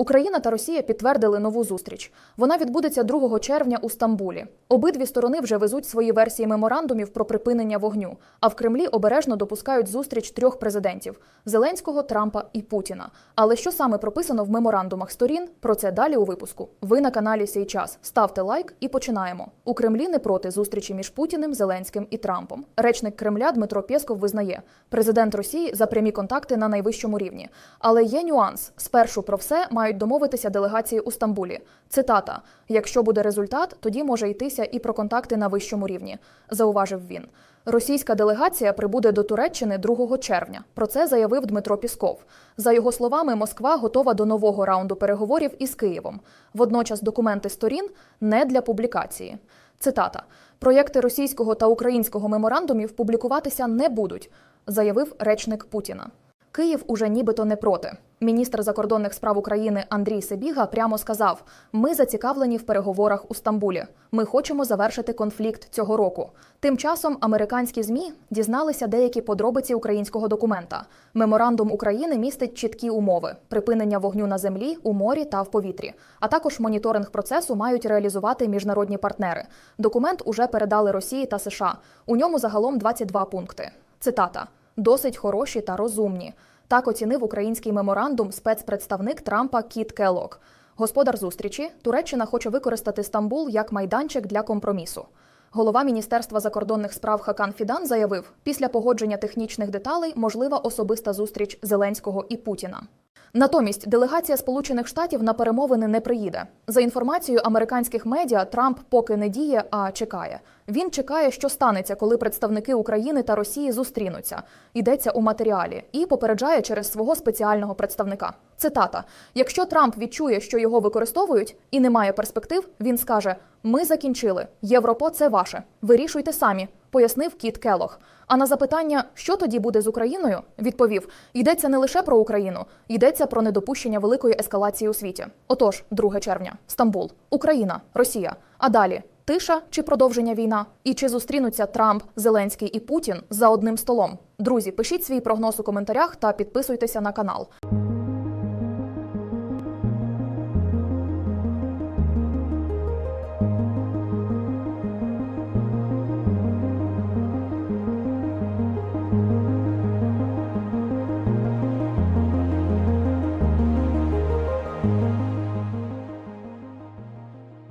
Україна та Росія підтвердили нову зустріч. Вона відбудеться 2 червня у Стамбулі. Обидві сторони вже везуть свої версії меморандумів про припинення вогню. А в Кремлі обережно допускають зустріч трьох президентів: Зеленського, Трампа і Путіна. Але що саме прописано в меморандумах сторін? Про це далі у випуску. Ви на каналі «Сей час». Ставте лайк і починаємо. У Кремлі не проти зустрічі між Путіним, Зеленським і Трампом. Речник Кремля Дмитро Пєсков визнає, президент Росії за прямі контакти на найвищому рівні. Але є нюанс: спершу про все мають домовитися делегації у Стамбулі. Цитата: якщо буде результат, тоді може йтися і про контакти на вищому рівні, зауважив він. Російська делегація прибуде до Туреччини 2 червня. Про це заявив Дмитро Пісков. За його словами, Москва готова до нового раунду переговорів із Києвом. Водночас документи сторін не для публікації. Цитата: проєкти російського та українського меморандумів публікуватися не будуть, заявив речник Путіна. Київ уже нібито не проти. Міністр закордонних справ України Андрій Себіга прямо сказав: ми зацікавлені в переговорах у Стамбулі. Ми хочемо завершити конфлікт цього року. Тим часом американські змі дізналися деякі подробиці українського документа. Меморандум України містить чіткі умови: припинення вогню на землі, у морі та в повітрі. А також моніторинг процесу мають реалізувати міжнародні партнери. Документ уже передали Росії та США. У ньому загалом 22 пункти. Цитата досить хороші та розумні. Так оцінив український меморандум спецпредставник Трампа Кіт Келок. Господар зустрічі Туреччина хоче використати Стамбул як майданчик для компромісу. Голова Міністерства закордонних справ Хакан Фідан заявив, після погодження технічних деталей можлива особиста зустріч Зеленського і Путіна. Натомість делегація Сполучених Штатів на перемовини не приїде. За інформацією американських медіа, Трамп поки не діє, а чекає. Він чекає, що станеться, коли представники України та Росії зустрінуться. Йдеться у матеріалі і попереджає через свого спеціального представника. Цитата: якщо Трамп відчує, що його використовують і немає перспектив, він скаже: Ми закінчили. Європо це ваше. Вирішуйте самі. Пояснив Кіт Келох. А на запитання, що тоді буде з Україною, відповів: йдеться не лише про Україну, йдеться про недопущення великої ескалації у світі. Отож, 2 червня, Стамбул, Україна, Росія. А далі тиша чи продовження війна? І чи зустрінуться Трамп, Зеленський і Путін за одним столом? Друзі, пишіть свій прогноз у коментарях та підписуйтеся на канал.